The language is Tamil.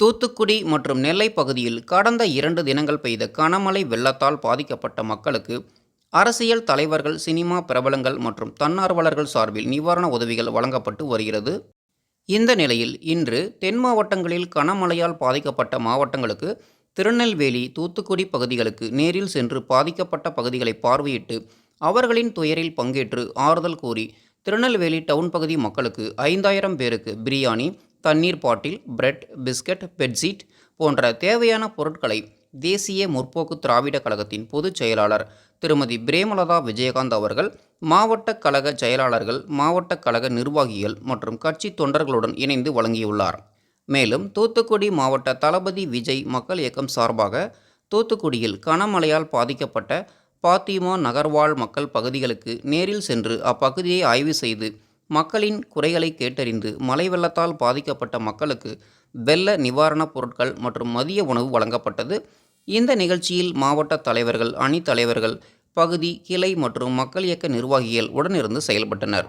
தூத்துக்குடி மற்றும் நெல்லை பகுதியில் கடந்த இரண்டு தினங்கள் பெய்த கனமழை வெள்ளத்தால் பாதிக்கப்பட்ட மக்களுக்கு அரசியல் தலைவர்கள் சினிமா பிரபலங்கள் மற்றும் தன்னார்வலர்கள் சார்பில் நிவாரண உதவிகள் வழங்கப்பட்டு வருகிறது. இந்த நிலையில் இன்று தென் மாவட்டங்களில் கனமழையால் பாதிக்கப்பட்ட மாவட்டங்களுக்கு திருநெல்வேலி தூத்துக்குடி பகுதிகளுக்கு நேரில் சென்று பாதிக்கப்பட்ட பகுதிகளை பார்வையிட்டு அவர்களின் துயரில் பங்கேற்று ஆறுதல் கூறி திருநெல்வேலி டவுன் பகுதி மக்களுக்கு ஐந்தாயிரம் பேருக்கு பிரியாணி தண்ணீர் பாட்டில் பிரெட் பிஸ்கட் பெட்ஷீட் போன்ற தேவையான பொருட்களை தேசிய முற்போக்கு திராவிட கழகத்தின் பொதுச் செயலாளர் திருமதி பிரேமலதா விஜயகாந்த் அவர்கள் மாவட்ட கழக செயலாளர்கள் மாவட்ட கழக நிர்வாகிகள் மற்றும் கட்சி தொண்டர்களுடன் இணைந்து வழங்கியுள்ளார். மேலும் தூத்துக்குடி மாவட்ட தளபதி விஜய் மக்கள் இயக்கம் சார்பாக தூத்துக்குடியில் கனமழையால் பாதிக்கப்பட்ட பாத்திமா நகர்வாழ் மக்கள் பகுதிகளுக்கு நேரில் சென்று அப்பகுதியை ஆய்வு செய்து மக்களின் குறைகளை கேட்டறிந்து மழை வெள்ளத்தால் பாதிக்கப்பட்ட மக்களுக்கு வெள்ள நிவாரணப் பொருட்கள் மற்றும் மதிய உணவு வழங்கப்பட்டது. இந்த நிகழ்ச்சியில் மாவட்ட தலைவர்கள் அணி தலைவர்கள் பகுதி கிளை மற்றும் மக்கள் இயக்க நிர்வாகிகள் உடனிருந்து செயல்பட்டனர்.